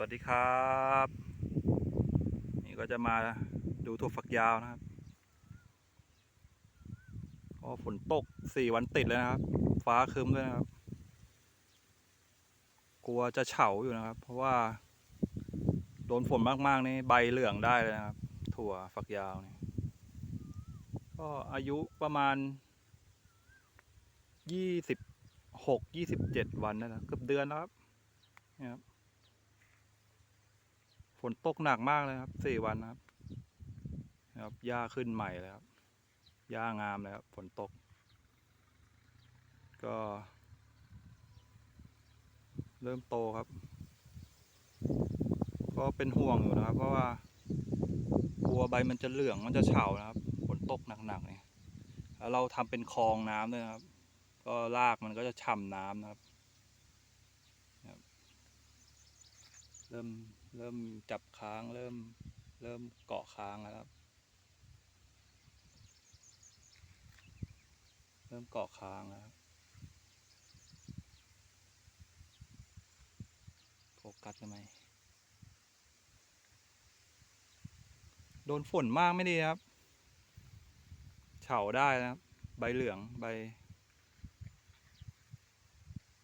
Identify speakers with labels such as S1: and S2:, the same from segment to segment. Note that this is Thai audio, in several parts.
S1: วัสดีครับ นี่ก็จะมาดูถั่วฝักยาวนะครับก็ฝนตกสี่วันติดเลยนะครับ ฟ้าครึ้มด้วยนะครับ กลัวจะเฉาอยู่นะครับ เพราะว่า โดนฝนมากๆนี่ใบเหลืองได้เลยนะครับ ถั่วฝักยาวนี่ก็อายุประมาณยี่สิบหกยี่สิบเจ็ดวันนะนะเกือบเดือนแล้วครับนี่ครับ ฝนตกหนักมากเลยครับสี่วันนะครับนะครับหญ้าขึ้นใหม่แล้วครับหญ้างามเลยครับฝนตก ก็ เริ่มโตครับ ก็เป็นห่วงอยู่นะครับ เพราะว่ากลัวใบมันจะเหลืองมันจะเฉานะครับฝนตกหนักๆเนี่ยแล้วเราทำเป็นคลองน้ำด้วยครับ ก็รากมันก็จะฉ่ำน้ำนะครับ เริ่ม เริ่มจับค้างเริ่มเริ่มเกาะค้างแล้วครับ เริ่มเกาะค้างแล้วครับโฟกัสได้ไมโดนฝนมากไม่ดีครับ เฉาได้นะครับ ใบเหลืองใบ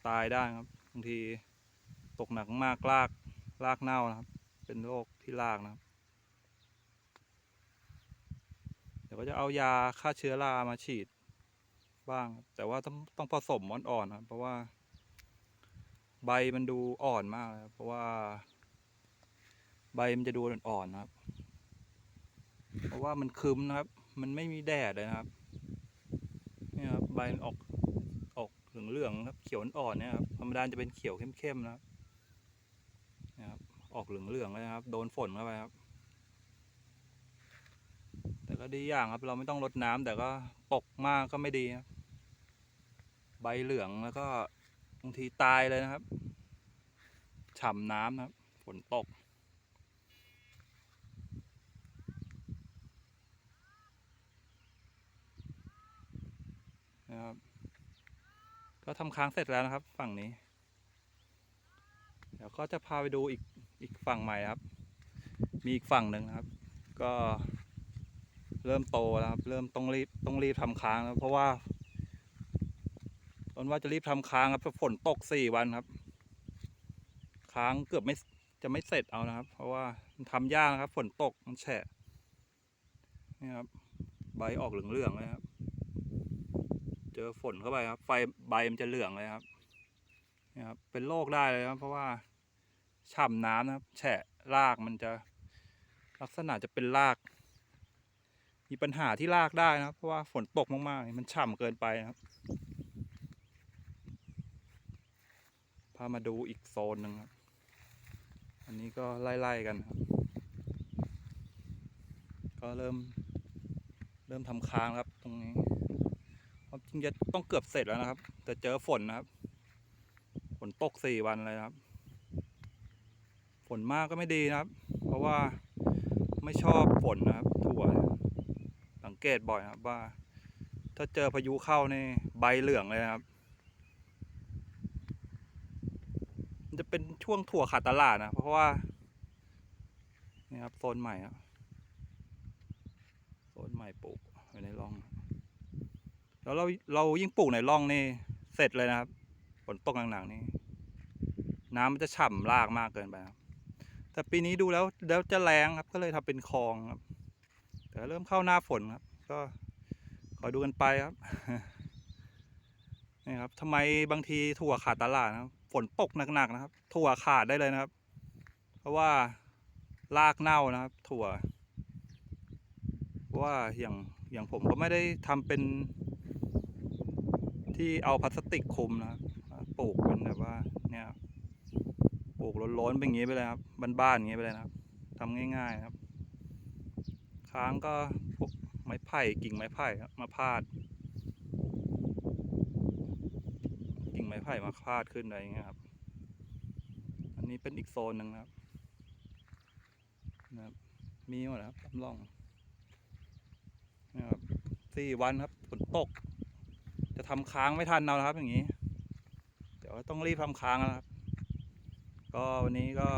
S1: ตายได้ครับบางทีตกหนักมากลาก รากเน่านะครับ เป็นโรคที่รากนะครับ เดี๋ยวก็จะเอายาฆ่าเชื้อรามาฉีดบ้าง แต่ว่าต้องต้องผสมอ่อนๆนะครับเพราะว่า ใบมันดูอ่อนมากเลยครับเพราะว่า ใบมันจะดูอ่อนๆนะครับ เพราะว่ามันคึมนะครับ มันไม่มีแดดเลยนะครับนี่ครับใบมันออกออกเหลืองๆครับ เขียวอ่อนๆเนี่ยครับธรรมดาจะเป็นเขียวเข้มๆนะครับ ออกเหลืองๆเลยนะครับ โดนฝนเข้าไปครับ แต่ก็ดีอย่างครับ เราไม่ต้องรดน้ำแต่ก็ตกมากก็ไม่ดีครับ ใบเหลืองแล้วก็บางทีตายเลยนะครับ ฉ่ำน้ำนะครับ ฝนตกนะครับก็ทำค้างเสร็จแล้วนะครับ ฝั่งนี้ ดี๋ยวก็จะพาไปดูอีกอีกฝั่งใหม่ครับ มีอีกฝั่งหนึ่งครับ ก็เริ่มโตแล้วครับ เริ่มต้องรีบต้องรีบทำค้างแล้วเพราะว่าตอนว่าจะรีบทำค้างครับเพราะฝนตกสี่วันครับ ค้างเกือบไม่จะไม่เสร็จเอานะครับ เพราะว่ามันทำยากนะครับ ฝนตกมันแฉะนี่ครับ ใบออกเหลืองๆเลยครับ เจอฝนเข้าไปครับ ไฟใบมันจะเหลืองเลยครับนะครับ เป็นโรคได้เลยครับ เพราะว่า ฉ่ำน้ำนะครับ แฉะรากมันจะลักษณะจะเป็นราก มีปัญหาที่รากได้นะครับ เพราะว่าฝนตกมากๆ มันฉ่ำเกินไปนะครับ พามาดูอีกโซนหนึ่งครับ อันนี้ก็ไล่ๆกันครับ ก็เริ่ม เริ่มทำค้างครับตรงนี้ความจริงจะต้องเกือบเสร็จแล้วนะครับ แต่เจอฝนนะครับ ฝนตกสี่วันเลยครับ ฝนมากก็ไม่ดีนะครับ เพราะว่าไม่ชอบฝนนะครับ ถั่วสังเกตบ่อยนะครับว่า ถ้าเจอพายุเข้าในใบเหลืองเลยนะครับจะเป็นช่วงถั่วขาดตลาดนะ เพราะว่านี่ครับโซนใหม่ครับโซนใหม่ปลูกไว้ในร่อง แล้วเราเรายิ่งปลูกในร่องนี่เสร็จเลยนะครับฝนตกหนักๆนี่น้ำมันจะฉ่ำรากมากเกินไปครับ แต่ปีนี้ดูแล้วแล้วจะแรงครับก็เลยทำเป็นคลองครับ แต่เริ่มเข้าหน้าฝนครับ ก็ขอดูกันไปครับนี่ครับทำไมบางทีถั่วขาดตลาดนะครับ ฝนตกหนักๆนะครับ ถั่วขาดได้เลยนะครับ เพราะว่ารากเน่านะครับ ถั่วเพราะว่าอย่างอย่างผมก็ไม่ได้ทำเป็นที่เอาพลาสติกคุมนะครับปลูกเป็นแบบว่า เนี่ยครับ ปลูกล้นๆเป็นอย่างนี้ไปเลยครับบ้านๆอย่างนี้ไปเลยนะครับทำง่าย ๆครับ ค้างก็พวกไม้ไผ่กิ่งไม้ไผ่มาพาด กิ่งไม้ไผ่มาพาดขึ้นอะไรอย่างเงี้ยครับ อันนี้เป็นอีกโซนหนึ่งครับนะครับ มีหมดครับตามร่องนะครับสี่วันครับฝนตก จะทำค้างไม่ทันเอาครับอย่างนี้ เดี๋ยวต้องรีบทำค้างนะครับ ก็วันนี้ก็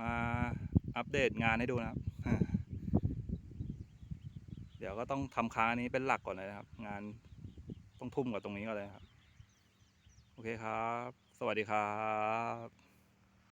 S1: มาอัปเดตงานให้ดูนะครับ เดี๋ยวก็ต้องทำค้างนี้เป็นหลักก่อนเลยนะครับ งานต้องทุ่มกับตรงนี้ก่อนเลยครับ โอเคครับ สวัสดีครับ